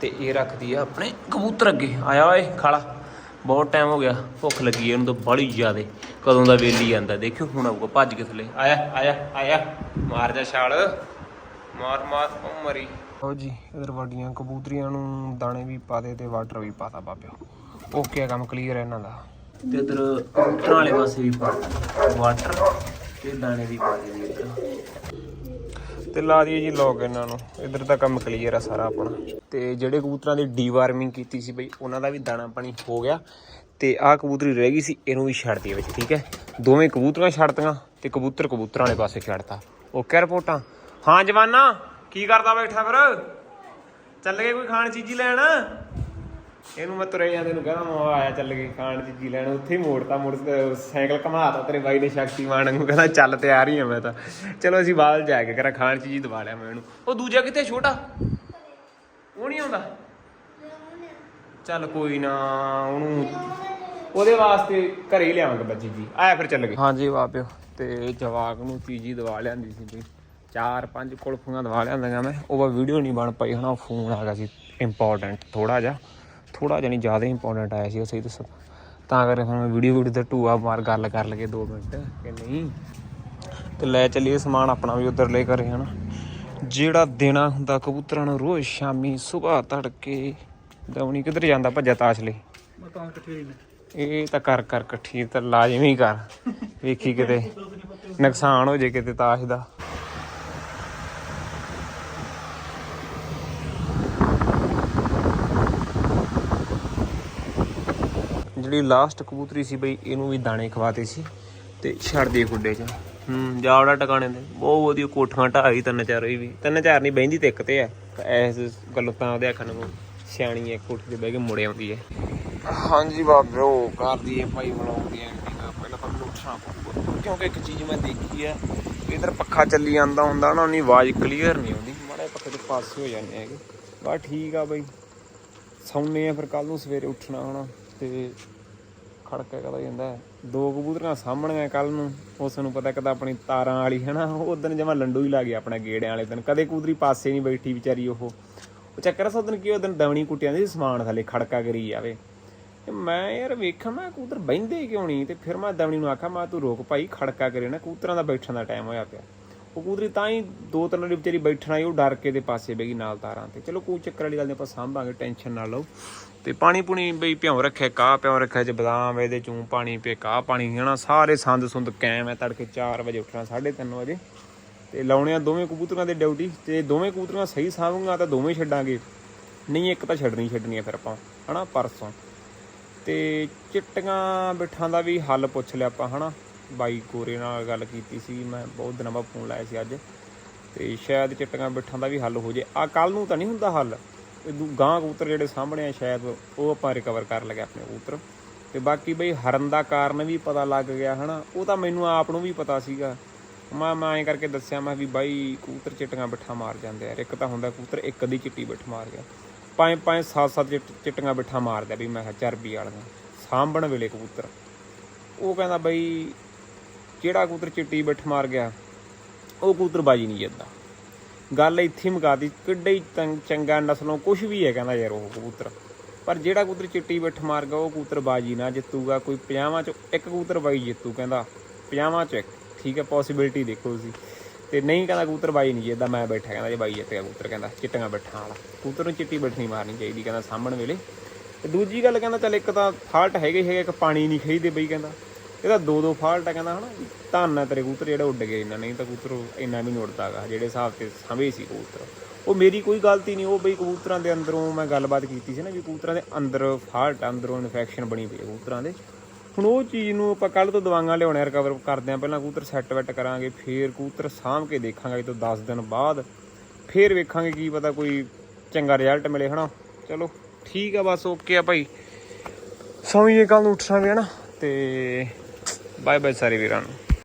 ਤੇ ਇਹ ਰੱਖਦੀ ਆ ਆਪਣੇ ਕਬੂਤਰ ਅੱਗੇ। ਆਇਆ ਓਏ, ਖਾਲਾ। ਬਹੁਤ ਟਾਈਮ ਹੋ ਗਿਆ। ਭੁੱਖ ਲੱਗੀ ਇਹਨੂੰ ਤਾਂ ਬੜੀ ਜ਼ਿਆਦੇ। ਕਦੋਂ ਦਾ ਵੇਲੀ ਜਾਂਦਾ, ਦੇਖਿਓ ਹੁਣ ਆਊਗਾ, ਭੱਜ ਕੇ ਥੱਲੇ। ਆਇਆ ਆਇਆ ਆਇਆ। ਮਾਰ ਜਾ ਛਾਲ। ਮਾਰ ਮਾਰ, ਉਹ ਮਰੀ। ਹੋ ਜੀ, ਇਧਰ ਵੱਡੀਆਂ ਕਬੂਤਰੀਆਂ ਨੂੰ ਦਾਣੇ ਵੀ ਪਾ ਦੇ ਤੇ ਵਾਟਰ ਵੀ ਪਾਤਾ ਬਾਬਿਓ। ਓਕੇ ਕੰਮ ਕਲੀਅਰ ਹੈ ਇਹਨਾਂ ਦਾ। ਤੇ ਇਧਰ ਕਬੂਤਰਾਂ ਵਾਲੇ ਪਾਸੇ ਵੀ ਪਾ। ਵਾਟਰ ਤੇ ਦਾਣੇ ਵੀ ਪਾ ਦੇ ਇੱਧਰ ਤੇ ਲਾ ਦਈਏ ਜੀ ਲੋਕ ਇਹਨਾਂ ਨੂੰ। ਇਧਰ ਤਾਂ ਕੰਮ ਕਲੀਅਰ ਆ ਸਾਰਾ ਆਪਣਾ। ਤੇ ਜਿਹੜੇ ਕਬੂਤਰਾਂ ਦੀ ਡੀਵਾਰਮਿੰਗ ਕੀਤੀ ਸੀ ਬਈ, ਉਹਨਾਂ ਦਾ ਵੀ ਦਾਣਾ ਪਾਣੀ ਹੋ ਗਿਆ। ਤੇ ਆਹ ਕਬੂਤਰੀ ਰਹਿ ਗਈ ਸੀ, ਇਹਨੂੰ ਵੀ ਛੱਡ ਦਈਏ ਵਿੱਚ, ਠੀਕ ਹੈ? ਦੋਵੇਂ ਕਬੂਤਰਾਂ ਛੱਡਤੀਆਂ ਤੇ ਕਬੂਤਰ ਕਬੂਤਰਾਂ ਵਾਲੇ ਪਾਸੇ ਛੱਡਤਾ। ਓਕੇ ਰਿਪੋਰਟਾਂ। ਹਾਂ ਜਵਾਨਾ, ਕੀ ਕਰਦਾ ਬੈਠਾ ਫਿਰ? ਚੱਲ ਗਏ ਕੋਈ ਖਾਣ ਚੀਜ਼ੀ ਲੈਣ? ਇਹਨੂੰ ਮੈਂ ਤੁਰੇ ਜਾਂਦੇ ਨੂੰ ਕਹਿੰਦਾ ਮੈਂ ਆਇਆ ਚੱਲ ਗਏ ਖਾਣ ਚੀਜ਼ੀ ਲੈਣ ਉੱਥੇ ਹੀ ਮੋੜਤਾ ਮੁੜ ਕੇ ਸਾਈਕਲ ਘਮਾਤਾ ਤੇਰੇ ਬਾਈ ਨੇ ਸ਼ਕਤੀਮਾਨ ਨੂੰ ਕਹਿੰਦਾ ਚੱਲ ਤਿਆਰ ਹੀ ਆ ਮੈਂ ਤਾਂ। ਚਲੋ ਅਸੀਂ ਬਾਹਰ ਜਾ ਕੇ ਕਰਾਂ ਖਾਣ ਚੀਜ਼ੀ ਦਵਾ ਲਿਆ ਮੈਂ ਇਹਨੂੰ। ਉਹ ਦੂਜਾ ਕਿੱਥੇ ਛੋਟਾ? ਉਹ ਨਹੀਂ ਆਉਂਦਾ? ਚੱਲ ਕੋਈ ਨਾ ਉਹਨੂੰ ਉਹਦੇ ਵਾਸਤੇ ਘਰੇ ਹੀ ਲਿਆਵਾਂਗੇ ਬੱਚੀ ਜੀ। ਆਇਆ ਫਿਰ ਚੱਲ ਗਏ ਹਾਂਜੀ ਬਾਬਿਓ ਤੇ ਜਵਾਕ ਨੂੰ ਚੀਜ਼ੀ ਦਵਾ ਲਿਆਂਦੀ ਸੀ ਬਈ। ਚਾਰ ਪੰਜ ਕੁਲਫੀਆਂ ਦਵਾ ਲਿਆਂਦੀਆਂ ਮੈਂ। ਉਹ ਵੀਡੀਓ ਨਹੀਂ ਬਣ ਪਈ ਹਨਾ ਫੋਨ ਆ ਗਿਆ ਸੀ ਇੰਪੋਰਟੈਂਟ ਥੋੜਾ ਜਿਹਾ। ਥੋੜਾ ਜਿਹਾ ਨਹੀਂ ਜ਼ਿਆਦਾ ਇੰਪੋਰਟੈਂਟ ਆਇਆ ਸੀ ਉਹ ਸਹੀ ਦੱਸਾਂ ਤਾਂ। ਕਰਕੇ ਫਿਰ ਮੈਂ ਵੀਡੀਓ ਵੀਡੀਓ ਤੇ ਟੂਆ ਮਾਰ ਗੱਲ ਕਰ ਲਗੇ 2 ਮਿੰਟ ਕਿ ਨਹੀਂ। ਤੇ ਲੈ ਚੱਲੀਏ ਸਮਾਨ ਆਪਣਾ ਵੀ ਉਧਰ ਲੈ ਕਰੇ ਹਨਾ। ਜਿਹੜਾ ਦੇਣਾ ਹੁੰਦਾ ਕਬੂਤਰਾਂ ਨੂੰ ਰੋਜ਼ ਸ਼ਾਮੀ ਸਵੇਰ ਤੜਕੇ ਦਵਣੀ ਕਿੱਧਰ ਜਾਂਦਾ ਭੱਜਾ ਤਾਸ਼ ਲਈ। ਮੈਂ ਤਾਂ ਇਕੱਠੇ ਰਹਿਣਾ ਇਹ ਤਾਂ ਕਰ ਕਰ ਇਕੱਠੀ ਤਾਂ ਲਾਜ਼ਮੀ ਕਰ। ਵੇਖੀ ਕਿਤੇ ਨੁਕਸਾਨ ਹੋ ਜੇ ਕਿਤੇ ਤਾਸ਼ ਦਾ। ਜਿਹੜੀ ਲਾਸਟ ਕਬੂਤਰੀ ਸੀ ਬਈ, ਇਹਨੂੰ ਵੀ ਦਾਣੇ ਖਵਾਤੇ ਸੀ ਤੇ ਛੱਡ ਦੇ ਖੁੱਡੇ 'ਚ। ਹੂੰ, ਜਾਵੜਾ ਟਿਕਾਣੇ ਦੇ ਬਹੁਤ ਵਧੀਆ ਕੋਠਾਂ ਢਾਈ, ਤਿੰਨ ਚਾਰ ਹੋਈ ਵੀ। ਤਿੰਨ ਚਾਰ ਨਹੀਂ, ਬਹਿੰਦੀ ਤੇ ਇੱਕ ਤੇ ਆ। ਐਸ ਗੱਲੋਂ ਤਾਂ ਉਹਦੇ ਆਖਣ ਨੂੰ ਸਿਆਣੀ ਐ ਕੋਠੀ ਤੇ ਬਹਿ ਕੇ ਮੁੜ ਆਉਂਦੀ ਐ ਹਾਂਜੀ ਬਾਬਿਓ ਕਰਦੀ ਐ ਭਾਈ ਬਣਾਉਂਦੀ ਐ ਪਹਿਲਾਂ ਤਾਂ ਮੈਨੂੰ ਉੱਠਣਾ ਪਊਗਾ। ਕਿਉਂਕਿ ਇੱਕ ਚੀਜ਼ ਮੈਂ ਦੇਖੀ ਐ ਇਧਰ ਪੱਖਾ ਚੱਲੀ ਜਾਂਦਾ ਹੁੰਦਾ ਨਾ, ਉਹਨੀ ਆਵਾਜ਼ ਕਲੀਅਰ ਨਹੀਂ ਆਉਂਦੀ। ਮਾੜੇ ਪੱਖੇ ਦੇ ਪਾਸੇ ਹੋ ਜਾਂਦੇ ਹੈਗੇ। ਬਸ ਠੀਕ ਆ ਬਈ। ਸੌਂਨੇ ਆ ਫਿਰ ਕੱਲ ਨੂੰ ਸਵੇਰੇ ਉੱਠਣਾ ਹੋਣਾ ਤੇ ਖੜਕਾ ਕਦਾ ਜਾਂਦਾ ਦੋ ਕਬੂਤਰਾਂ ਸਾਹਮਣੇ ਕੱਲ ਨੂੰ। ਉਸ ਨੂੰ ਪਤਾ ਕਦਾ ਆਪਣੀ ਤਾਰਾਂ ਵਾਲੀ ਹੈ ਨਾ, ਉਹ ਦਿਨ ਜਮਾ ਲੰਡੂ ਹੀ ਲਾ ਗਿਆ ਆਪਣਾ ਗੇੜਿਆਂ ਵਾਲੇ ਦਿਨ। ਕਦੇ ਕਬੂਤਰੀ ਪਾਸੇ ਨਹੀਂ ਬੈਠੀ ਵਿਚਾਰੀ ਉਹ। ਉਹ ਚੱਕਰ ਸੋ ਦਿਨ ਕੀ ਉਹ ਦਿਨ ਦਵਣੀ ਕੁੱਟਿਆਂ ਦੀ ਸਮਾਨ ਥੱਲੇ ਖੜਕਾ ਕਰੀ ਜਾਵੇ। ਤੇ ਮੈਂ ਯਾਰ ਵੇਖਾਂ, ਮੈਂ ਕਬੂਤਰ ਬਹਿੰਦੇ ਕਿਉਂ ਨਹੀਂ? ਤੇ ਫਿਰ ਮੈਂ ਦਵਣੀ ਨੂੰ ਆਖਿਆ ਮੈਂ ਤੂੰ ਰੋਕ ਭਾਈ, ਖੜਕਾ ਕਰੇ ਨਾ। ਕਬੂਤਰਾਂ ਦਾ ਬੈਠਣ ਦਾ ਟਾਈਮ ਹੋਇਆ ਪਿਆ। ਉਹ ਕਬੂਤਰੀ ਤਾਂ ਹੀ ਦੋ ਤਿੰਨ ਵਾਰੀ ਵਿਚਾਰੀ ਬੈਠਣਾ ਹੀ, ਉਹ ਡਰ ਕੇ ਦੇ ਪਾਸੇ ਬੈਗੀ ਨਾਲ ਤਾਰਾਂ ਤੇ। ਚਲੋ ਕੋਈ ਚੱਕਰ ਵਾਲੀ ਗੱਲ ਨਹੀਂ ਆਪਾਂ ਸਾਂਭਾਂਗੇ, ਟੈਨਸ਼ਨ ਨਾ ਲਓ। ਤੇ ਪਾਣੀ ਪੁਣੀ ਬਈ ਭਿਉਂ ਰੱਖਿਆ ਕਾਹ ਪਿਉਂ ਰੱਖਿਆ ਜੇ ਬਦਾਮ, ਇਹਦੇ ਚੋਂ ਪਾਣੀ ਪੇ, ਕਾਹ ਪਾਣੀ ਹਨਾ, ਸਾਰੇ ਸੰਦ ਸੁੰਦ ਕੈਮ ਹੈ ਤੜਕੇ 4 ਵਜੇ ਉੱਠਣਾ 3:30 ਵਜੇ। ਤੇ ਲਾਉਣੇ ਆ ਦੋਵੇਂ ਕਬੂਤਰਾਂ ਦੇ ਡਿਊਟੀ, ਤੇ ਦੋਵੇਂ ਕਬੂਤਰਾਂ ਸਹੀ ਸਾਂਭੂਗਾ ਤਾਂ ਦੋਵੇਂ ਛੱਡਾਂਗੇ। ਨਹੀਂ, ਇੱਕ ਤਾਂ ਛੱਡਣੀ ਛੱਡਣੀ ਆ ਫਿਰ ਆਪਾਂ, ਹਨਾ, ਪਰਸੋਂ। ਤੇ ਚਿੱਟੀਆਂ ਬਿੱਠਾਂ ਦਾ ਵੀ ਹੱਲ ਪੁੱਛ ਲਿਆ ਆਪਾਂ, ਹਨਾ। ਬਾਈ ਗੋਰੇ ਨਾਲ ਗੱਲ ਕੀਤੀ ਸੀ, ਮੈਂ ਬਹੁਤ ਦਿਨਾਂ ਬਾਅਦ ਫੋਨ ਲਾਇਆ ਸੀ ਅੱਜ। ਤੇ ਸ਼ਾਇਦ ਚਿੱਟੀਆਂ ਬਿੱਠਾਂ ਦਾ ਵੀ ਹੱਲ ਹੋ ਜੇ। ਆ ਕੱਲ ਨੂੰ ਤਾਂ ਨਹੀਂ ਹੁੰਦਾ ਹੱਲ। ਇਹ ਦੂ- ਗਾਂ ਕਬੂਤਰ ਜਿਹੜੇ ਸਾਹਮਣੇ ਆ, ਸ਼ਾਇਦ ਉਹ ਆਪਾਂ ਰਿਕਵਰ ਕਰ ਲਗੇ ਆਪਣੇ ਕਬੂਤਰ। ਤੇ ਬਾਕੀ ਬਈ ਹਰਨ ਦਾ ਕਾਰਨ ਵੀ ਪਤਾ ਲੱਗ ਗਿਆ, ਹਨਾ? ਉਹ ਤਾਂ ਮੈਨੂੰ ਆਪ ਨੂੰ ਵੀ ਪਤਾ ਸੀਗਾ। ਮੈਂ ਮੈਂ ਐਂ ਕਰਕੇ ਦੱਸਿਆ, ਮੈਂ ਵੀ ਬਾਈ ਕਬੂਤਰ ਚਿੱਟੀਆਂ ਬਿੱਠਾਂ ਮਾਰ ਜਾਂਦੇ ਆ। ਇੱਕ ਤਾਂ ਹੁੰਦਾ ਕਬੂਤਰ ਇੱਕ ਦੀ ਚਿੱਟੀ ਬਿੱਠ ਮਾਰ ਗਿਆ। ਪੰਜ ਪੰਜ, ਸੱਤ ਸੱਤ ਚਿੱਟ- ਚਿੱਟੀਆਂ ਬਿੱਠਾਂ ਮਾਰਦਾ ਵੀ ਮੈਂ ਕਿਹਾ ਚਰਬੀ ਵਾਲੀਆਂ। ਸਾਂਭਣ ਵੇਲੇ ਕਬੂਤਰ। ਉਹ ਕਹਿੰਦਾ ਬਈ ਜਿਹੜਾ ਕਬੂਤਰ ਚਿੱਟੀ ਬਿੱਠ ਮਾਰ ਗਿਆ? ਉਹ ਕਬੂਤਰ ਬਾਜੀ ਨਹੀਂ ਜਿੱਤਦਾ ਗੱਲ ਇੱਥੇ ਹੀ ਮੁਕਾਤੀ ਕਿੱਡਾ ਹੀ ਤੰਗ- ਚੰਗਾ ਨਸਲੋਂ ਕੁਝ ਵੀ ਹੈ ਕਹਿੰਦਾ ਯਾਰ ਉਹ ਕਬੂਤਰ। ਪਰ ਜਿਹੜਾ ਕਬੂਤਰ ਚਿੱਟੀ ਬਿੱਠ ਮਾਰ ਗਿਆ, ਉਹ ਕਬੂਤਰ ਬਾਜੀ ਨਾ ਜਿੱਤੂਗਾ। ਕੋਈ 50 ਚ ਇੱਕ ਕਬੂਤਰ ਬਾਈ ਜਿੱਤੂ ਕਹਿੰਦਾ। 50 ਚ ਇੱਕ। ਠੀਕ ਹੈ ਪੋਸਿਬਿਲਿਟੀ ਦੇਖੋ ਤੁਸੀਂ। ਤੇ ਨਹੀਂ ਕਹਿੰਦਾ ਕਬੂਤਰ ਬਾਈ ਨਹੀਂ ਜਿੱਦਾਂ ਮੈਂ ਬੈਠਾ ਕਹਿੰਦਾ ਜੇ ਬਾਈ ਜਿੱਤ ਗਿਆ ਕਬੂਤਰ ਕਹਿੰਦਾ, ਚਿੱਟੀਆਂ ਬਿੱਠਾਂ ਵਾਲਾ। ਕਬੂਤਰ ਨੂੰ ਚਿੱਟੀ ਬਿੱਠ ਨਹੀਂ ਮਾਰਨੀ ਚਾਹੀਦੀ ਕਹਿੰਦਾ ਸਾਹਮਣ ਵੇਲੇ। ਤੇ ਦੂਜੀ ਗੱਲ ਕਹਿੰਦਾ ਚੱਲ ਇੱਕ ਤਾਂ ਫਾਲਟ ਹੈਗੇ ਹੈਗੇ, ਇੱਕ ਪਾਣੀ ਨਹੀਂ ਖਈਦੇ ਬਈ ਕਹਿੰਦਾ। ਇਹਦਾ ਦੋ ਦੋ ਫਾਲਟ ਆ, ਕਹਿੰਦਾ ਹਨਾ, ਧੰਨ ਹੈ ਤੇਰੇ ਕਬੂਤਰ, ਜਿਹੜਾ ਉੱਡ ਗਏ ਇੰਨਾ, ਨਹੀਂ ਤਾਂ ਕਬੂਤਰ ਇੰਨਾ ਵੀ ਨਹੀਂ ਉੱਡਦਾਗਾ, ਜਿਹੜੇ ਹਿਸਾਬ ਤੇ ਸਾਂਭੇ ਸੀ ਕਬੂਤਰ। ਉਹ ਮੇਰੀ ਕੋਈ ਗਲਤੀ ਨਹੀਂ ਉਹ ਬਈ ਕਬੂਤਰਾਂ ਦੇ ਅੰਦਰੋਂ ਮੈਂ ਗੱਲਬਾਤ ਕੀਤੀ ਸੀ ਨਾ, ਵੀ ਕਬੂਤਰਾਂ ਦੇ ਅੰਦਰ ਫਾਲਟ ਅੰਦਰੋਂ ਇਨਫੈਕਸ਼ਨ ਬਣੀ ਪਈ ਕਬੂਤਰਾਂ ਦੇ ਹੁਣ ਉਹ ਚੀਜ਼ ਨੂੰ ਆਪਾਂ ਕੱਲ ਤੋਂ ਦਵਾਈਆਂ ਲਿਆਉਣੇ ਰਿਕਵਰ ਕਰਦੇ ਆਂ, ਪਹਿਲਾਂ ਕਬੂਤਰ ਸੈੱਟ ਵੈਟ ਕਰਾਂਗੇ, ਫੇਰ ਕਬੂਤਰ ਸਾਂਭ ਕੇ ਦੇਖਾਂਗੇ, ਇਹ ਤੋਂ 10 ਦਿਨ ਬਾਅਦ, ਫੇਰ ਵੇਖਾਂਗੇ ਕੀ ਪਤਾ ਕੋਈ ਚੰਗਾ ਰਿਜ਼ਲਟ ਮਿਲੇ, ਹਨਾ। ਚਲੋ, ਠੀਕ ਆ, ਬਸ ਓਕੇ ਆ ਭਾਈ। ਸੌਂਈਏ ਕੱਲ ਨੂੰ ਉੱਠਾਂਗੇ ਹਨਾ, ਤੇ ਬਾਏ ਬਾਏ ਸਾਰੇ ਵੀਰਾਂ ਨੂੰ।